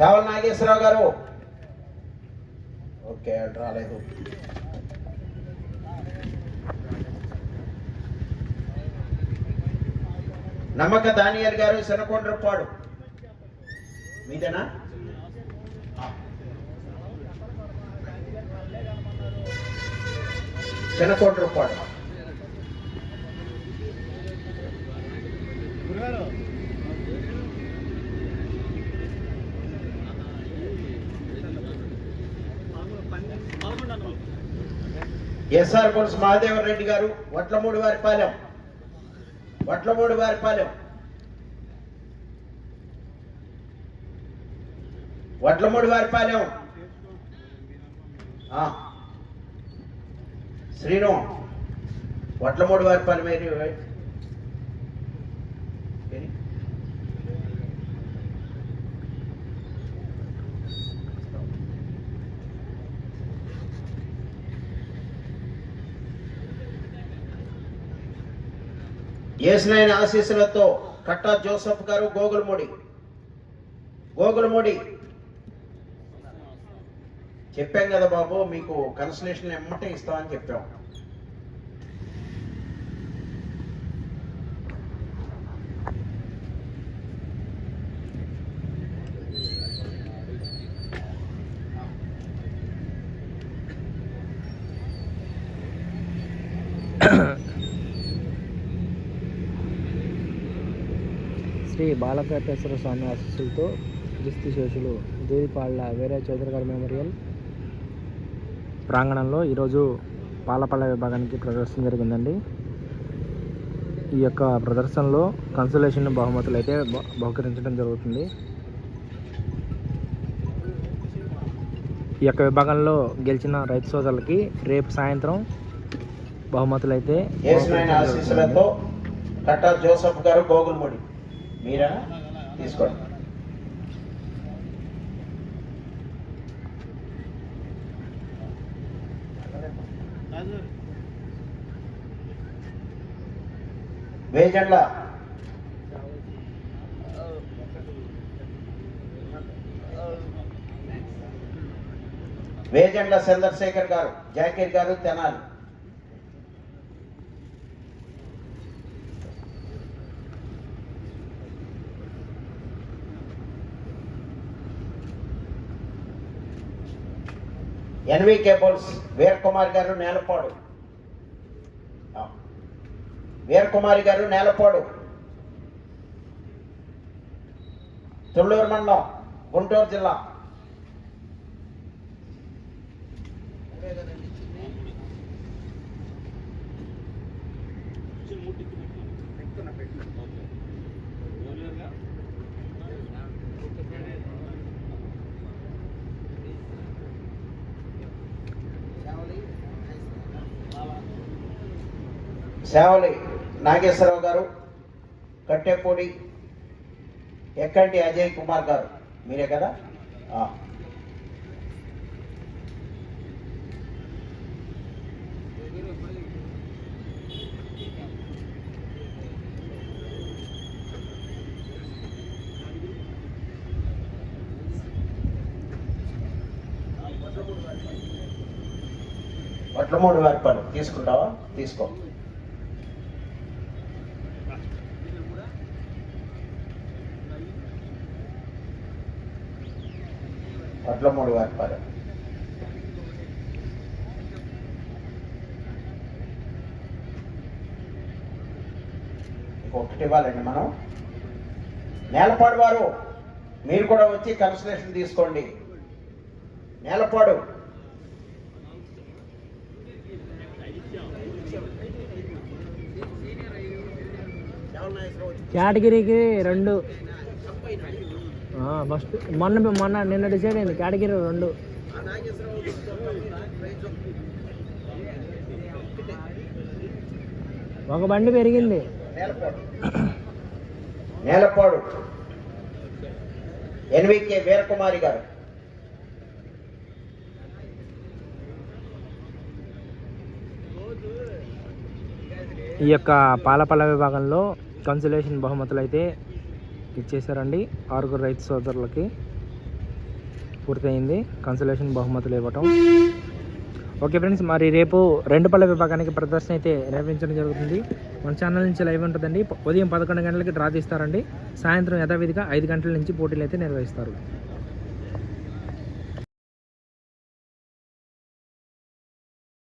చావల నాగేశ్వరరావు గారు. ఓకే రాలేదు. నమ్మక దానియర్ గారు శనకొండ్రపాడు మీదేనా? శనకొండ్రపాడు ఎస్ఆర్ కోర్స్ మహాదేవరెడ్డి గారు వట్లమూడి వారిపాలెం వట్లమూడి వారిపాలెం వడ్లమూడి వారిపాలెం ఆ. శ్రీను వడ్లమూడి వారిపాలెం ఏసునైన ఆశీస్సులతో కట్టా జోసఫ్ గారు గోగులమూడి. గోగులమూడి. చెప్పాం కదా బాబు మీకు కన్సలేషన్ ఎమ్మటే ఇస్తామని చెప్పాం. శ్రీ బాలకటేశ్వర స్వామి ఆశీస్సులతో క్రిస్తు శేషులు దూరిపాళ్ళ వేరే చౌదరి గారి మెమోరియల్ ప్రాంగణంలో ఈరోజు పాలపల్ల విభాగానికి ప్రదర్శన జరిగిందండి. ఈ యొక్క ప్రదర్శనలో కన్సలేషన్ బహుమతులు అయితే బహుకరించడం జరుగుతుంది. ఈ యొక్క విభాగంలో గెలిచిన రైతు సోదరులకి రేపు సాయంత్రం బహుమతులు అయితే కట్టా జోసఫ్ గారు గోగులమూడి మీరా? తీసుకోండి. వేజండ్ల. వేజండ్ల చంద్రశేఖర్ గారు జాకీర్ గారు తెనాలి. ఎన్వి కేబుల్స్ వీర్ కుమార్ గారు నేలపాడు. వీర కుమారి గారు నేలపాడు. తొళ్ళూరు మండలం గుంటూరు జిల్లా. సేవలి నాగేశ్వరరావు గారు కట్టెపూడి ఎక్కంటి అజయ్ కుమార్ గారు. మీరే కదా? ఆ. మూడు వేర్పాలు తీసుకుంటావా? తీసుకో. వడ్ల మూడు వేర్పాలు ఇంకొకటి ఇవ్వాలండి మనం. నేలపాడు వారు మీరు కూడా వచ్చి కన్సలేషన్ తీసుకోండి. నేలపాడు. కేటగిరీకి రెండు. ఫస్ట్ మొన్న మొన్న నిన్న డిసైడ్ అయింది కేటగిరీ రెండు. ఒక బండి పెరిగింది. నేలపాడు. ఎన్వికే వీరకుమారి గారు. ఈ యొక్క పాలపల్ల విభాగంలో కన్సులేషన్ బహుమతులు అయితే ఇచ్చేసారండి ఆరుగురు రైతు సోదరులకి. పూర్తయింది. కన్సలేషన్ బహుమతులు ఇవ్వటం. ఓకే ఫ్రెండ్స్ మరి రేపు రెండు పళ్ళ విభాగానికి ప్రదర్శన అయితే నిర్వహించడం జరుగుతుంది. మన ఛానల్ నుంచి లైవ్ ఉంటుందండి. ఉదయం పదకొండు గంటలకి డ్రా తీస్తారండి. సాయంత్రం యథావిధిగా ఐదు గంటల నుంచి పోటీలు అయితే నిర్వహిస్తారు.